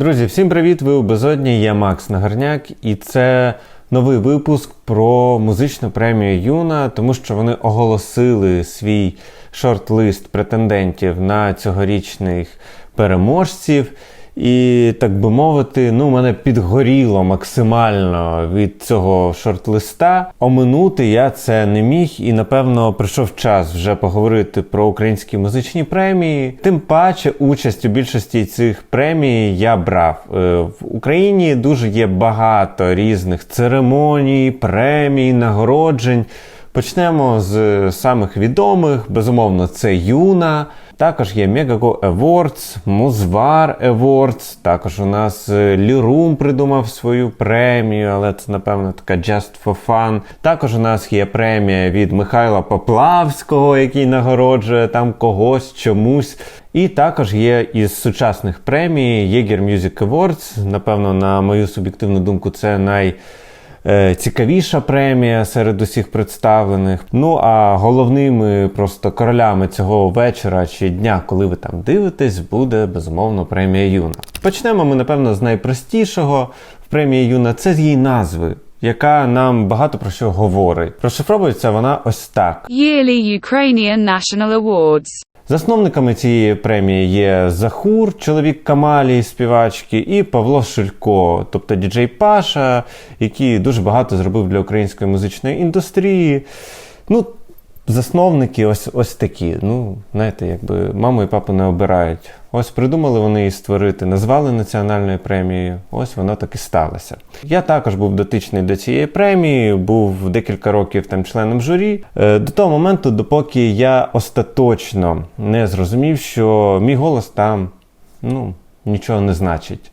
Друзі, всім привіт! Ви у Безодні, я Макс Нагарняк, і це новий випуск про музичну премію Юна, тому що вони оголосили свій шорт-лист претендентів на цьогорічних переможців. І, так би мовити, ну, мене підгоріло максимально від цього шорт-листа. Оминути я це не міг, і напевно прийшов час вже поговорити про українські музичні премії. Тим паче, участь у більшості цих премій я брав. Е, В Україні дуже є багато різних церемоній, премій, нагороджень. Почнемо з самих відомих. Безумовно, це Юна. Також є Megago Awards, Музвар Awards. Також у нас е, Лірум придумав свою премію, але це, напевно, така Just for Fun. Також у нас є премія від Михайла Поплавського, який нагороджує там когось чомусь. І також є із сучасних премій Jaeger Music Awards. Напевно, на мою суб'єктивну думку, це най. Е, Цікавіша премія серед усіх представлених. Ну а головними просто королями цього вечора чи дня, коли ви там дивитесь, буде безумовно премія Юна. Почнемо ми, напевно, з найпростішого в премії Юна це з її назви. Яка нам багато про що говорить. Розшифровується вона ось так. Yearly Ukrainian National Awards. Засновниками цієї премії є Захур, чоловік Камалі, співачки, і Павло Шулько, тобто діджей Паша, який дуже багато зробив для української музичної індустрії. Ну, засновники ось ось такі. Ну, знаєте, якби маму і папу не обирають. Ось придумали вони її створити, назвали національною премією. Ось воно так і сталося. Я також був дотичний до цієї премії, був декілька років там членом журі. Е, До того моменту, допоки я остаточно не зрозумів, що мій голос там ну, нічого не значить.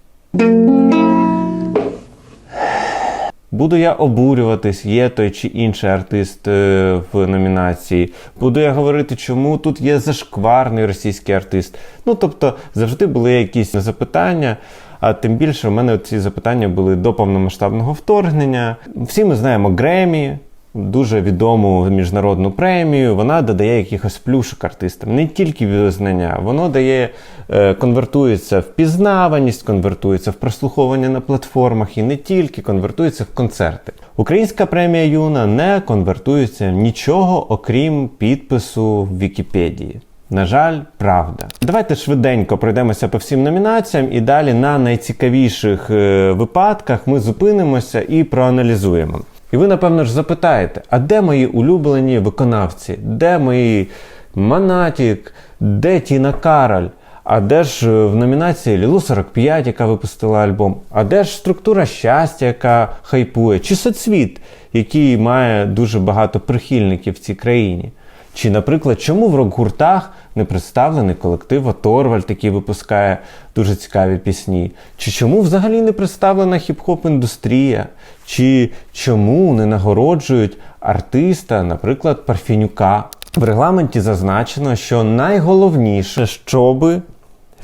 Буду я обурюватись, є той чи інший артист е, в номінації. Буду я говорити, чому тут є зашкварний російський артист. Ну тобто завжди були якісь запитання. А тим більше в мене ці запитання були до повномасштабного вторгнення. Всі ми знаємо Гремі, дуже відому міжнародну премію. Вона додає якихось плюшок артистам, не тільки визнання, воно дає, е, конвертується в пізнаваність, конвертується в прослуховування на платформах і не тільки конвертується в концерти. Українська премія Юна не конвертується в нічого, окрім підпису в Вікіпедії. На жаль, правда. Давайте швиденько пройдемося по всім номінаціям, і далі на найцікавіших е, випадках ми зупинимося і проаналізуємо. І ви, напевно ж, запитаєте, а де мої улюблені виконавці? Де мої Манатік, де Тіна Кароль? А де ж е, в номінації Лілу 45, яка випустила альбом? А де ж структура щастя, яка хайпує? Чи соцвіт, який має дуже багато прихильників в цій країні? Чи, наприклад, чому в рок-гуртах не представлений колектив Оторвальд, який випускає дуже цікаві пісні? Чи чому взагалі не представлена хіп-хоп індустрія? Чи чому не нагороджують артиста, наприклад, Парфінюка? В регламенті зазначено, що найголовніше, щоби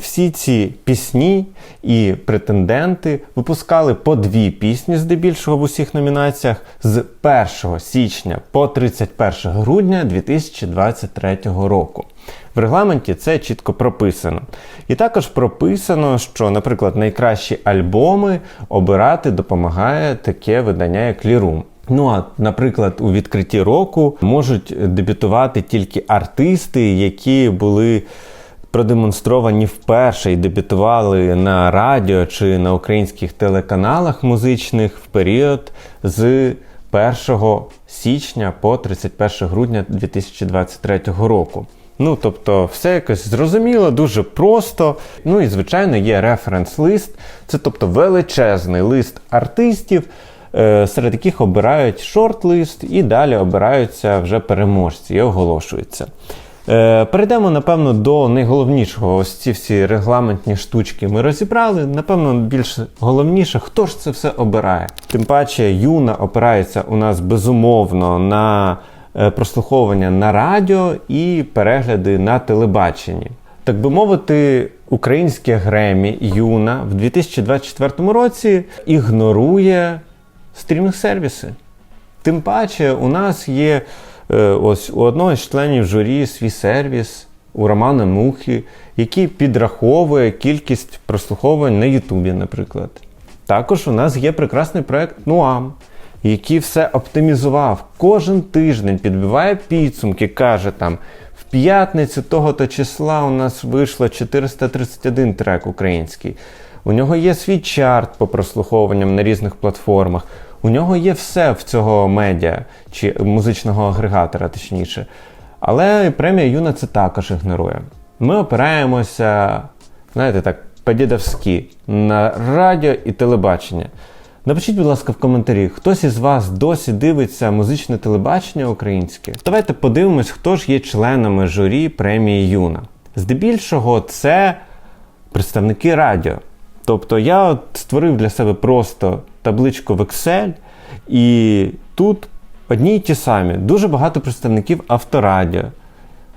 всі ці пісні і претенденти випускали по дві пісні здебільшого в усіх номінаціях з 1 січня по 31 грудня 2023 року. В регламенті це чітко прописано. І також прописано, що, наприклад, найкращі альбоми обирати допомагає таке видання, як Лірум. Ну а, наприклад, у відкритті року можуть дебютувати тільки артисти, які були продемонстровані вперше і дебютували на радіо чи на українських телеканалах музичних в період з 1 січня по 31 грудня 2023 року. Ну, тобто, все якось зрозуміло, дуже просто. Ну і, звичайно, є референс-лист. Це тобто величезний лист артистів, е, серед яких обирають шорт-лист і далі обираються вже переможці і оголошуються. Е, Перейдемо, напевно, до найголовнішого. Ось ці всі регламентні штучки ми розібрали. Напевно, більш головніше, хто ж це все обирає. Тим паче, юна опирається у нас безумовно на е, прослуховування на радіо і перегляди на телебаченні. Так би мовити, українське Гремі Юна в 2024 році ігнорує стрімінг-сервіси. Тим паче, у нас є ось у одного з членів журі свій сервіс у Романа Мухи, який підраховує кількість прослуховувань на Ютубі, наприклад. Також у нас є прекрасний проект Нуам, який все оптимізував. Кожен тиждень підбиває підсумки, каже там. П'ятницю того-то числа у нас вийшло 431 трек український. У нього є свій чарт по прослуховуванням на різних платформах. У нього є все в цього медіа чи музичного агрегатора, точніше. Але премія Юна це також ігнорує. Ми опираємося, знаєте, так, по-дідовськи, на радіо і телебачення. Напишіть, будь ласка, в коментарі, хтось із вас досі дивиться музичне телебачення українське. Давайте подивимось, хто ж є членами журі премії Юна. Здебільшого, це представники радіо. Тобто я от створив для себе просто табличку в Excel, і тут одні й ті самі. Дуже багато представників авторадіо,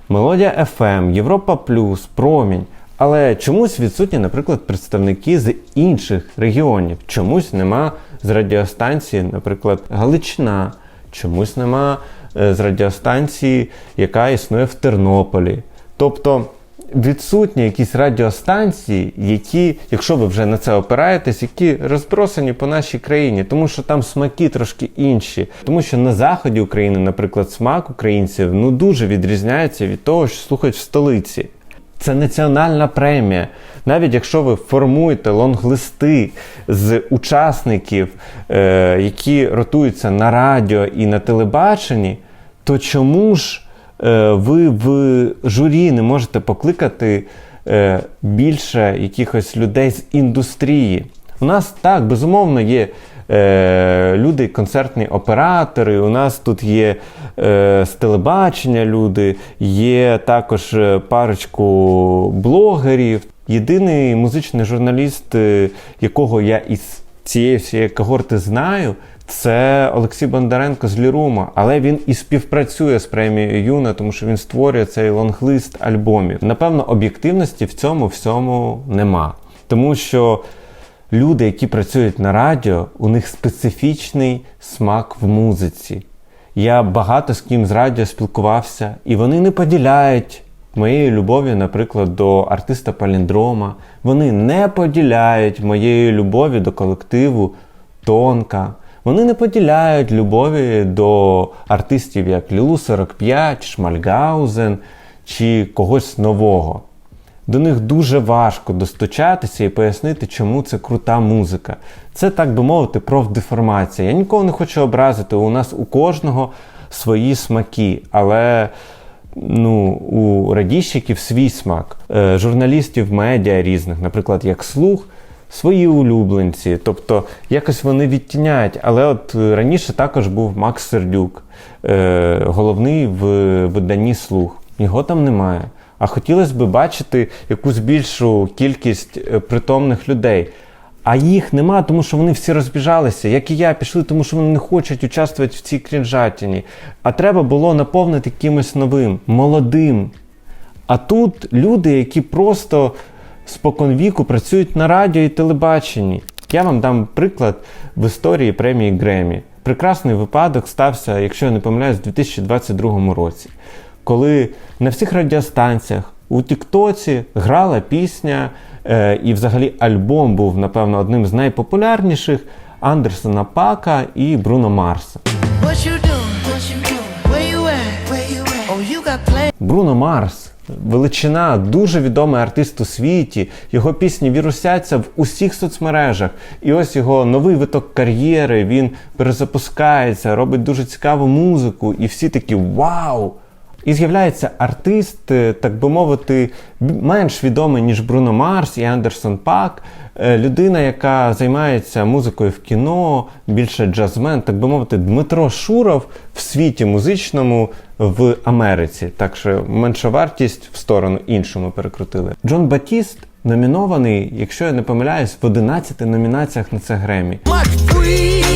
Мелодія FM, Європа Плюс, Промінь. Але чомусь відсутні, наприклад, представники з інших регіонів. Чомусь нема з радіостанції, наприклад, Галичина, чомусь нема е, з радіостанції, яка існує в Тернополі. Тобто відсутні якісь радіостанції, які, якщо ви вже на це опираєтесь, які розбросані по нашій країні, тому що там смаки трошки інші. Тому що на заході України, наприклад, смак українців ну дуже відрізняється від того, що слухають в столиці. Це національна премія. Навіть якщо ви формуєте лонглисти з учасників, е, які ротуються на радіо і на телебаченні, то чому ж ви в журі не можете покликати е, більше якихось людей з індустрії? У нас так, безумовно, є е, люди, концертні оператори, у нас тут є е, з телебачення люди, є також е, парочку блогерів. Єдиний музичний журналіст, е, якого я із цієї всієї когорти знаю, це Олексій Бондаренко з Лірума, але він і співпрацює з премією Юна, тому що він створює цей лонглист альбомів. Напевно, об'єктивності в цьому всьому нема. Тому що люди, які працюють на радіо, у них специфічний смак в музиці. Я багато з ким з радіо спілкувався, і вони не поділяють моєї любові, наприклад, до артиста Паліндрома. Вони не поділяють моєї любові до колективу Тонка. Вони не поділяють любові до артистів як Лілу 45, Шмальгаузен чи когось нового. До них дуже важко достучатися і пояснити, чому це крута музика. Це, так би мовити, профдеформація. Я нікого не хочу образити. У нас у кожного свої смаки, але ну, у радіщиків свій смак, е, журналістів медіа різних, наприклад, як слух. Свої улюбленці, тобто якось вони відтіняють. Але от е, раніше також був Макс Сердюк, е, головний в виданні слух. Його там немає. А хотілося б бачити якусь більшу кількість е, притомних людей. А їх нема, тому що вони всі розбіжалися, як і я, пішли, тому що вони не хочуть участвувати в цій крінжатіні. А треба було наповнити кимось новим, молодим. А тут люди, які просто споконвіку працюють на радіо і телебаченні. Я вам дам приклад в історії премії Гремі. Прекрасний випадок стався, якщо я не помиляюсь, у 2022 році, коли на всіх радіостанціях у Тіктоці грала пісня, е, і взагалі альбом був, напевно, одним з найпопулярніших Андерсона Пака і Бруно Марса. What you? What you doing? Where you at? Where you at? Oh, you got. Бруно Марс, величина, дуже відомий артист у світі. Його пісні вірусяться в усіх соцмережах. І ось його новий виток кар'єри. Він перезапускається, робить дуже цікаву музику, і всі такі вау! І з'являється артист, е, так би мовити, менш відомий, ніж Бруно Марс і Андерсон Пак. Е, Людина, яка займається музикою в кіно, більше джазмен, так би мовити, Дмитро Шуров в світі музичному в Америці. Так що меншовартість в сторону іншому перекрутили. Джон Батіст номінований, якщо я не помиляюсь, в 11 номінаціях на це Гремі. Much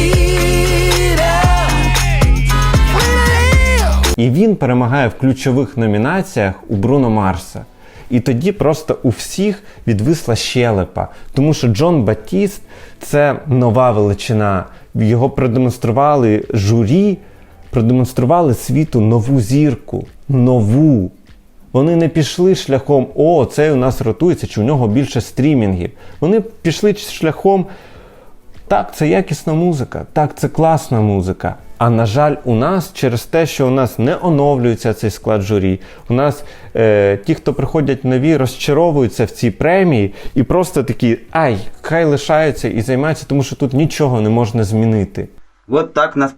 І він перемагає в ключових номінаціях у Бруно Марса. І тоді просто у всіх відвисла щелепа, тому що Джон Батіст це нова величина. Його продемонстрували журі, продемонстрували світу нову зірку, нову. Вони не пішли шляхом, о, цей у нас ротується, чи у нього більше стрімінгів. Вони пішли шляхом, так, це якісна музика, так, це класна музика. А на жаль, у нас через те, що у нас не оновлюється цей склад журі, у нас е, ті, хто приходять нові, розчаровуються в цій премії і просто такі ай, хай лишаються і займаються, тому що тут нічого не можна змінити. Вот так у нас.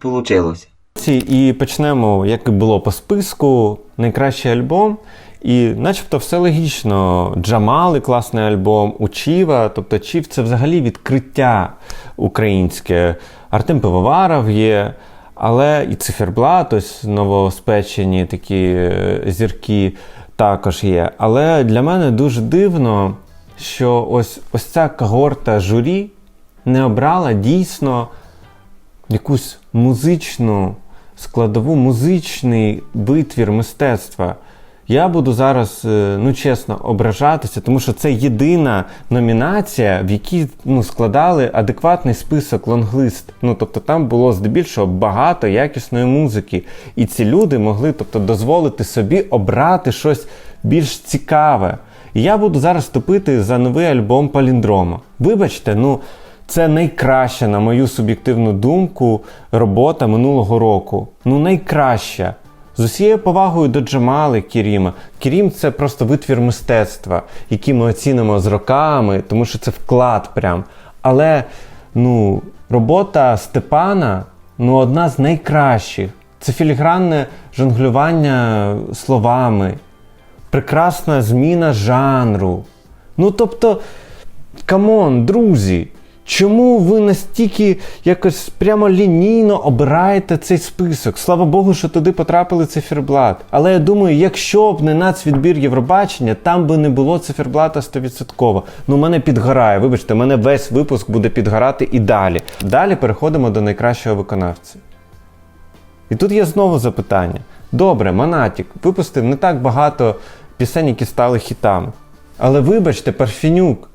Ці- І почнемо, як і було по списку, найкращий альбом. І начебто все логічно. Джамали класний альбом, Учіва, тобто Чів це взагалі відкриття українське. Артем Пивоваров є, але і циферблат, ось новоспечені такі е, зірки також є. Але для мене дуже дивно, що ось, ось ця когорта журі не обрала дійсно якусь музичну складову, музичний витвір мистецтва. Я буду зараз, е, ну чесно, ображатися, тому що це єдина номінація, в якій ну, складали адекватний список лонглист. Ну, тобто там було здебільшого багато якісної музики. І ці люди могли тобто, дозволити собі обрати щось більш цікаве. І я буду зараз топити за новий альбом Паліндрома. Вибачте, ну. Це найкраща, на мою суб'єктивну думку, робота минулого року. Ну, найкраща. З усією повагою до Джамали Кіріма. Кірім це просто витвір мистецтва, який ми оцінимо з роками, тому що це вклад прям. Але ну, робота Степана ну, одна з найкращих. Це філігранне жонглювання словами, прекрасна зміна жанру. Ну, тобто, камон, друзі, чому ви настільки якось прямо лінійно обираєте цей список? Слава Богу, що туди потрапили циферблат. Але я думаю, якщо б не нацвідбір Євробачення, там би не було циферблата 100%. Ну, мене підгорає. Вибачте, мене весь випуск буде підгорати і далі. Далі переходимо до найкращого виконавця. І тут є знову запитання. Добре, Монатік випустив не так багато пісень, які стали хітами. Але вибачте, Парфінюк,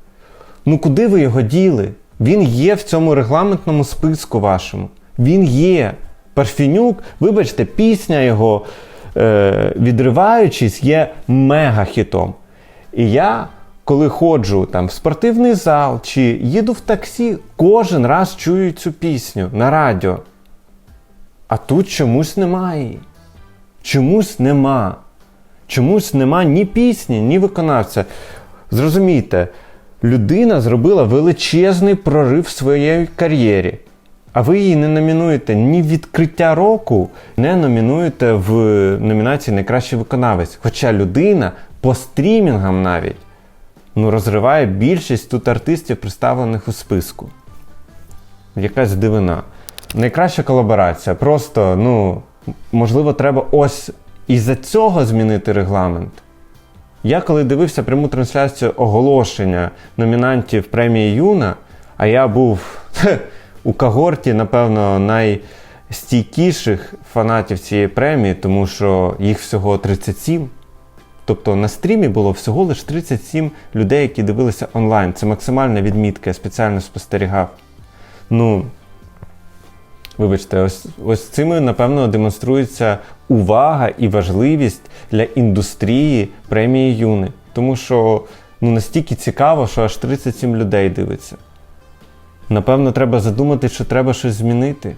ну куди ви його діли? Він є в цьому регламентному списку вашому. Він є. Парфінюк, вибачте, пісня його, е, відриваючись, є мега-хітом. І я, коли ходжу там в спортивний зал чи їду в таксі, кожен раз чую цю пісню на радіо. А тут чомусь немає. Чомусь нема. Чомусь нема ні пісні, ні виконавця. Зрозумійте, людина зробила величезний прорив в своїй кар'єрі. А ви її не номінуєте ні відкриття року, не номінуєте в номінації Найкращий виконавець. Хоча людина по стрімінгам навіть ну, розриває більшість тут артистів, представлених у списку. Якась дивина. Найкраща колаборація. Просто, ну, можливо, треба ось із-за цього змінити регламент. Я коли дивився пряму трансляцію оголошення номінантів премії Юна, а я був у когорті, напевно, найстійкіших фанатів цієї премії, тому що їх всього 37. Тобто на стрімі було всього лише 37 людей, які дивилися онлайн. Це максимальна відмітка, я спеціально спостерігав. Ну, Вибачте, ось, ось цим, напевно, демонструється увага і важливість для індустрії премії Юни. Тому що ну, настільки цікаво, що аж 37 людей дивиться. Напевно, треба задумати, що треба щось змінити.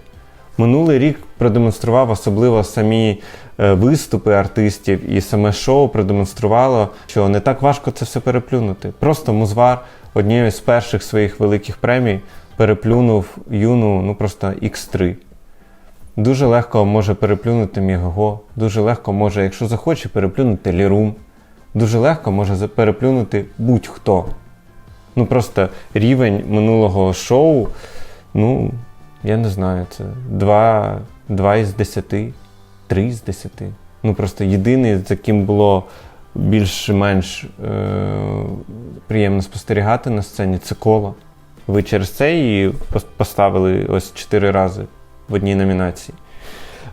Минулий рік продемонстрував особливо самі е, виступи артистів, і саме шоу продемонструвало, що не так важко це все переплюнути. Просто музвар однією з перших своїх великих премій переплюнув юну, ну просто X3. Дуже легко може переплюнути Мігаго, дуже легко може, якщо захоче, переплюнути Лірум. Дуже легко може переплюнути будь-хто. Ну просто рівень минулого шоу, ну, я не знаю, це 2, 2 із 10, 3 із 10. Ну просто єдиний, з яким було більш-менш е- приємно спостерігати на сцені, це коло. Ви через це її поставили ось 4 рази в одній номінації.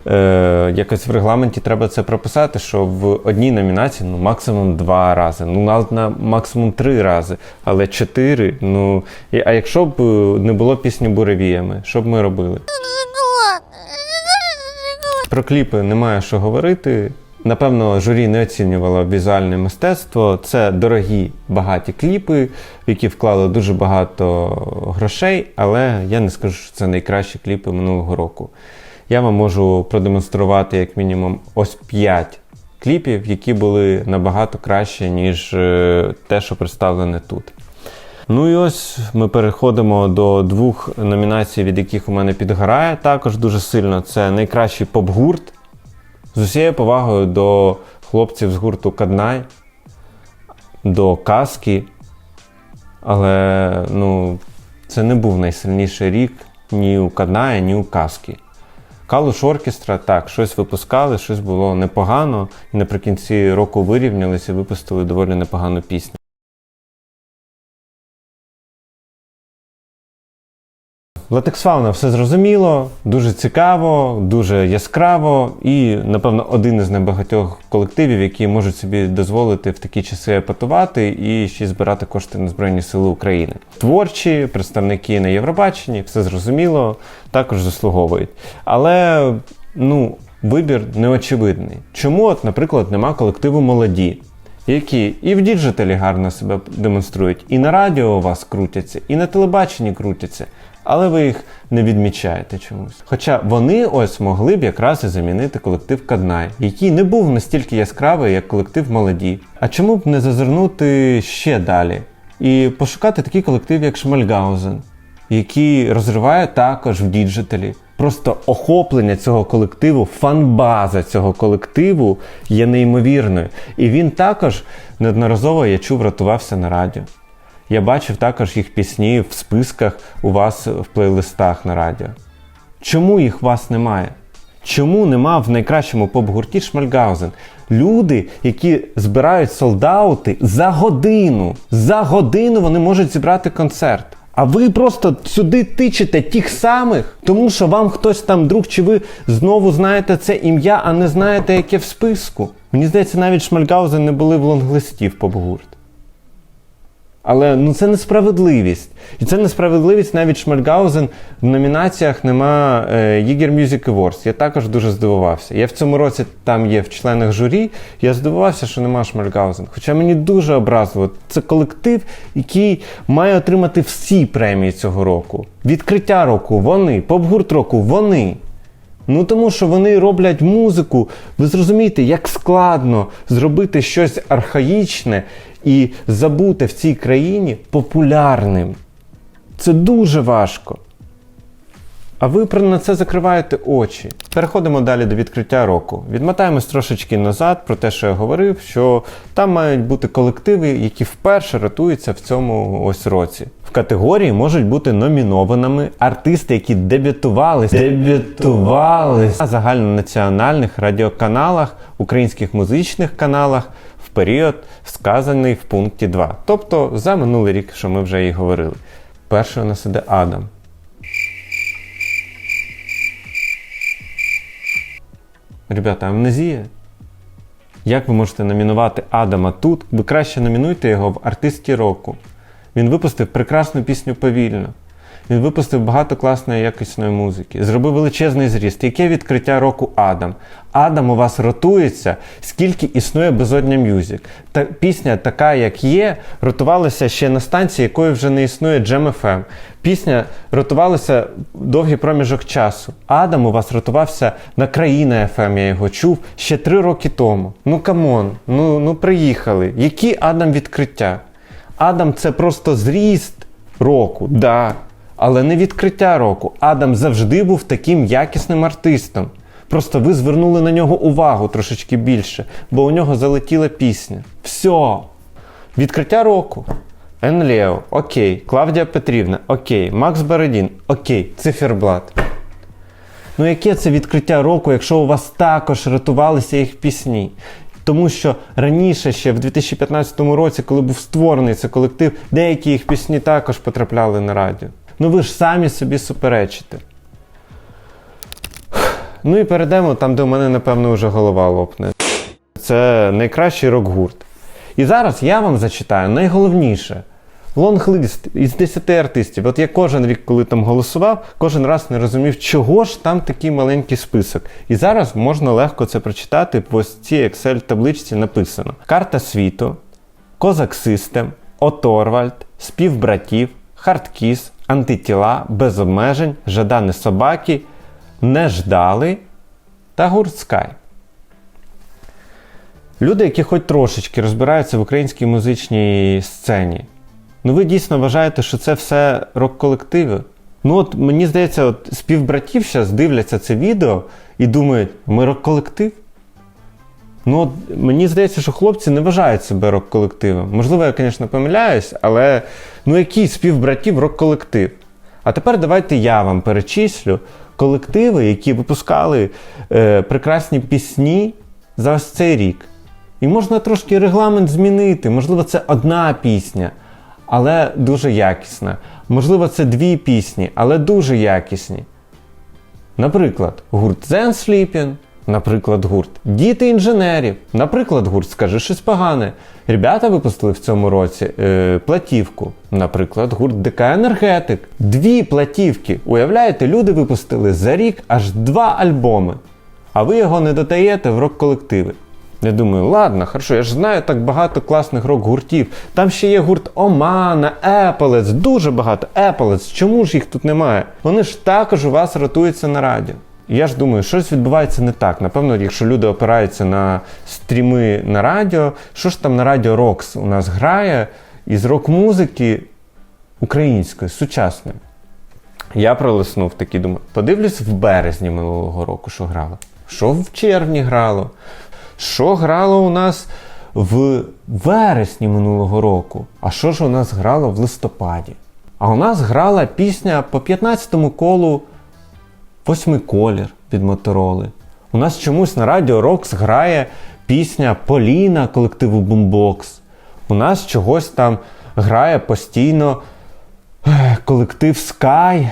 Е, якось в регламенті треба це прописати, що в одній номінації ну, максимум два рази, ну навіть на максимум три рази, але чотири. Ну, а якщо б е, не було пісні буревіями, що б ми робили? Про кліпи немає що говорити. Напевно, журі не оцінювало візуальне мистецтво. Це дорогі, багаті кліпи, в які вклали дуже багато грошей, але я не скажу, що це найкращі кліпи минулого року. Я вам можу продемонструвати як мінімум ось 5 кліпів, які були набагато краще, ніж е, те, що представлене тут. Ну і ось ми переходимо до двох номінацій, від яких у мене підгорає також дуже сильно. Це найкращий поп-гурт. З усією повагою до хлопців з гурту Каднай, до Каски. Але ну, це не був найсильніший рік ні у Кадная, ні у Каски. Калуш Оркестра так, щось випускали, щось було непогано, і наприкінці року вирівнялися і випустили доволі непогану пісню. Латексфауна все зрозуміло, дуже цікаво, дуже яскраво і, напевно, один із небагатьох колективів, які можуть собі дозволити в такі часи епатувати і ще збирати кошти на Збройні Сили України. Творчі представники на Євробаченні, все зрозуміло, також заслуговують. Але ну, вибір неочевидний. Чому, от, наприклад, нема колективу молоді? які і в діджиталі гарно себе демонструють, і на радіо у вас крутяться, і на телебаченні крутяться, але ви їх не відмічаєте чомусь. Хоча вони ось могли б якраз і замінити колектив Каднай, який не був настільки яскравий, як колектив молоді. А чому б не зазирнути ще далі і пошукати такий колектив, як Шмальгаузен, який розриває також в діджиталі. Просто охоплення цього колективу, фанбаза цього колективу є неймовірною. І він також неодноразово я чув, рятувався на радіо. Я бачив також їх пісні в списках у вас в плейлистах на радіо. Чому їх у вас немає? Чому нема в найкращому поп-гурті Шмальгаузен? Люди, які збирають солдаути за годину. За годину вони можуть зібрати концерт. А ви просто сюди тичете тих самих, тому що вам хтось там друг, чи ви знову знаєте це ім'я, а не знаєте, яке в списку. Мені здається, навіть Шмальгаузен не були в лонглисті в поп-гурт. Але ну це несправедливість. І це несправедливість навіть Шмальгаузен в номінаціях нема е, Yeager Music Awards. Я також дуже здивувався. Я в цьому році там є в членах журі. Я здивувався, що нема Шмальгаузен. Хоча мені дуже образливо. Це колектив, який має отримати всі премії цього року. Відкриття року вони, поп-гурт року вони. Ну тому що вони роблять музику. Ви зрозумієте, як складно зробити щось архаїчне і забути в цій країні популярним. Це дуже важко. А ви на це закриваєте очі. Переходимо далі до відкриття року. Відмотаємось трошечки назад про те, що я говорив, що там мають бути колективи, які вперше рятуються в цьому ось році. В категорії можуть бути номінованими артисти, які дебютували, дебютували на загальнонаціональних радіоканалах, українських музичних каналах в період, сказаний в пункті 2. Тобто за минулий рік, що ми вже і говорили. Перший у нас іде Адам. Ребята, амнезія. Як ви можете номінувати Адама тут? Ви краще номінуйте його в артисті року. Він випустив прекрасну пісню повільно. Він випустив багато класної якісної музики, зробив величезний зріст. Яке відкриття року Адам? Адам у вас ротується, скільки існує безодня Мюзик. Та пісня така, як є, ротувалася ще на станції, якої вже не існує Jam FM. Пісня ротувалася довгий проміжок часу. Адам у вас ротувався на країна FM, я його чув ще три роки тому. Ну камон, ну, ну приїхали. Які Адам відкриття? Адам це просто зріст року, да. Але не відкриття року. Адам завжди був таким якісним артистом. Просто ви звернули на нього увагу трошечки більше, бо у нього залетіла пісня. Все. Відкриття року. Енлео, окей. Клавдія Петрівна, окей. Макс Бородін, окей. Циферблат. Ну яке це відкриття року, якщо у вас також рятувалися їх пісні? Тому що раніше, ще в 2015 році, коли був створений цей колектив, деякі їх пісні також потрапляли на радіо. Ну ви ж самі собі суперечите. Ну і перейдемо там, де у мене, напевно, вже голова лопне. Це найкращий рок-гурт. І зараз я вам зачитаю найголовніше. Лонглист із 10 артистів. От я кожен рік, коли там голосував, кожен раз не розумів, чого ж там такий маленький список. І зараз можна легко це прочитати, бо ось цій Excel-табличці написано: Карта світу, Козак Систем, Оторвальд, Співбратів, Хардкіс, Антитіла, Без обмежень, Жадани собаки, Не ждали та гурт Скай. Люди, які хоч трошечки розбираються в українській музичній сцені. Ну ви дійсно вважаєте, що це все рок-колективи? Ну от мені здається, от співбратів зараз дивляться це відео і думають, ми рок-колектив? Ну, от мені здається, що хлопці не вважають себе рок-колективом. Можливо, я, звісно, помиляюсь, але ну який співбратів рок-колектив? А тепер давайте я вам перечислю колективи, які випускали е, прекрасні пісні за ось цей рік. І можна трошки регламент змінити. Можливо, це одна пісня, але дуже якісна. Можливо, це дві пісні, але дуже якісні. Наприклад, гурт Zen Sleeping, наприклад, гурт Діти інженерів, наприклад, гурт Скажи щось погане. Ребята випустили в цьому році е, платівку, наприклад, гурт ДК Енергетик. Дві платівки. Уявляєте, люди випустили за рік аж два альбоми. А ви його не додаєте в рок-колективи. Я думаю, ладно, хорошо, я ж знаю так багато класних рок-гуртів. Там ще є гурт Омана, Епелец, дуже багато. Епелец, чому ж їх тут немає? Вони ж також у вас ротуються на радіо. Я ж думаю, щось відбувається не так. Напевно, якщо люди опираються на стріми на радіо, що ж там на радіо Рокс у нас грає із рок-музики української, сучасної. Я пролиснув такий, думаю, подивлюсь в березні минулого року, що грало. Що в червні грало? Що грало у нас в вересні минулого року? А що ж у нас грало в листопаді? А у нас грала пісня по 15-му колу Восьмий колір від Мотороли. У нас чомусь на радіо Рокс грає пісня Поліна колективу Бумбокс. У нас чогось там грає постійно колектив Sky.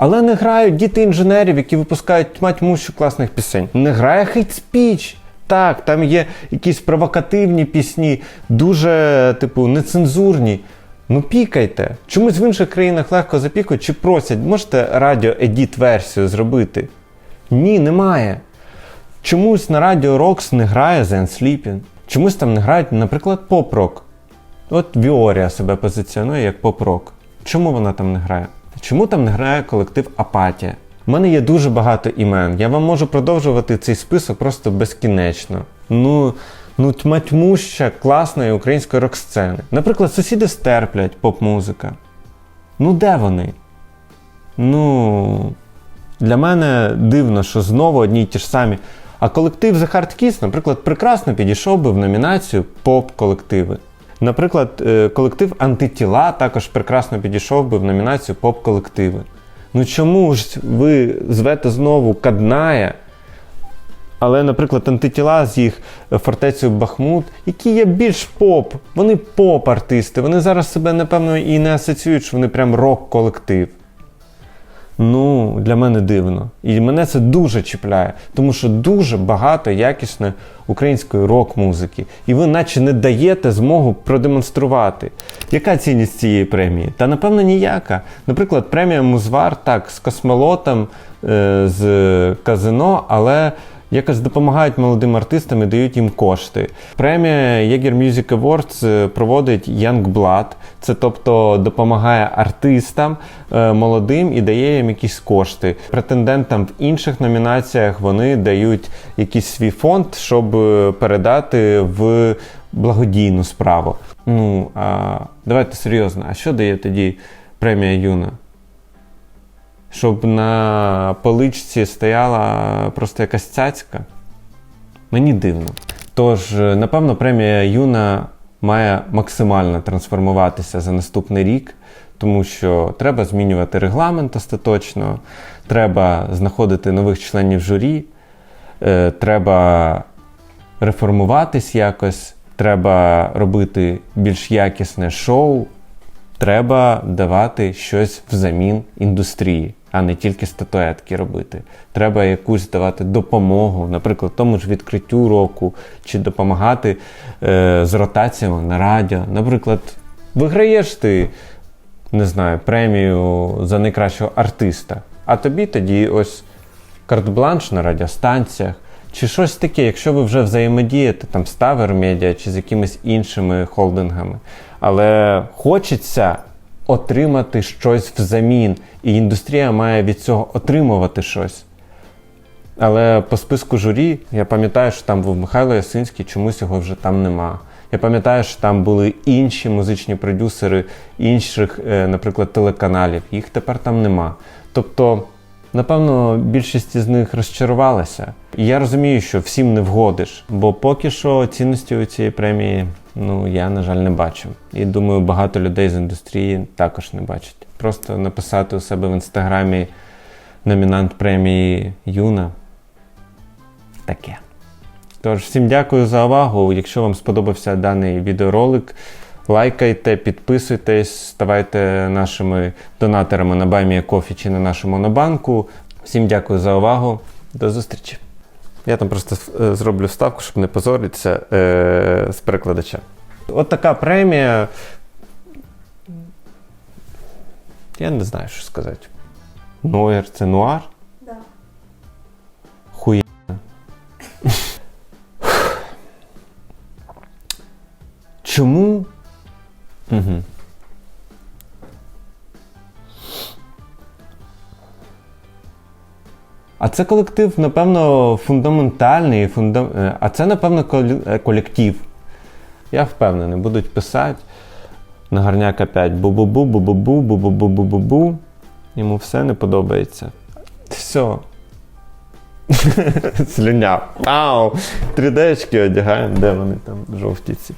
Але не грають діти інженерів, які випускають тьма тьмущу класних пісень. Не грає Speech. Так, там є якісь провокативні пісні, дуже, типу, нецензурні. Ну пікайте. Чомусь в інших країнах легко запікують чи просять, можете радіо едіт версію зробити? Ні, немає. Чомусь на радіо Рокс не грає Zen Sleeping. Чомусь там не грають, наприклад, поп-рок. От Віорія себе позиціонує як поп-рок. Чому вона там не грає? Чому там не грає колектив Апатія? У мене є дуже багато імен. Я вам можу продовжувати цей список просто безкінечно. Ну, ну тьма тьмуща класної української рок-сцени. Наприклад, сусіди стерплять поп-музика. Ну де вони? Ну, для мене дивно, що знову одні й ті ж самі. А колектив The Hard Kiss, наприклад, прекрасно підійшов би в номінацію поп-колективи. Наприклад, е, колектив Антитіла також прекрасно підійшов би в номінацію поп-колективи. Ну чому ж ви звете знову Кадная? Але, наприклад, антитіла з їх фортецею Бахмут, які є більш поп, вони поп-артисти. Вони зараз себе, напевно, і не асоціюють, що вони прям рок-колектив. Ну, для мене дивно. І мене це дуже чіпляє, тому що дуже багато якісної української рок-музики. І ви наче не даєте змогу продемонструвати. Яка цінність цієї премії? Та напевно ніяка. Наприклад, премія Музвар так, з космолотом, е, з казино, але якось допомагають молодим артистам і дають їм кошти. Премія Jaeger Music Awards е, проводить Young Blood. Це тобто допомагає артистам е, молодим і дає їм якісь кошти. Претендентам в інших номінаціях вони дають якийсь свій фонд, щоб е, передати в благодійну справу. Ну а давайте серйозно, а що дає тоді премія Юна? Щоб на поличці стояла просто якась цяцька? Мені дивно. Тож, е, напевно, премія Юна має максимально трансформуватися за наступний рік, тому що треба змінювати регламент остаточно, треба знаходити нових членів журі, е, треба реформуватись якось, треба робити більш якісне шоу, треба давати щось взамін індустрії, а не тільки статуетки робити. Треба якусь давати допомогу, наприклад, тому ж відкриттю року, чи допомагати е, з ротаціями на радіо. Наприклад, Виграєш ти, не знаю, премію за найкращого артиста, а тобі тоді ось карт-бланш на радіостанціях. Чи щось таке, якщо ви вже взаємодієте там з Tower Media чи з якимись іншими холдингами. Але хочеться отримати щось взамін, і індустрія має від цього отримувати щось. Але по списку журі я пам'ятаю, що там був Михайло Ясинський, чомусь його вже там нема. Я пам'ятаю, що там були інші музичні продюсери інших, е, наприклад, телеканалів. Їх тепер там нема. Тобто, напевно, більшість з них розчарувалася. І я розумію, що всім не вгодиш, бо поки що цінності у цієї премії ну, я, на жаль, не бачу. І думаю, багато людей з індустрії також не бачать. Просто написати у себе в інстаграмі номінант премії Юна. Таке. Тож, всім дякую за увагу. Якщо вам сподобався даний відеоролик, лайкайте, підписуйтесь, ставайте нашими донаторами на Баймія Кофі чи на нашому Монобанку. Всім дякую за увагу. До зустрічі. Я там просто е, зроблю вставку, щоб не позоритися е, з перекладача. От така премія. Я не знаю, що сказати. Нойер це нуар? Да. Хуя. Чому? А це колектив, напевно, фундаментальний. Фундам... е, А це, напевно, е, колектив. Я впевнений, будуть писати на гарняк опять бу-бу-бу, бу-бу-бу, бу-бу-бу-бу-бу-бу. Йому все не подобається. Все. Слюня. Ау! 3D-очки одягаємо, де вони там жовті ці.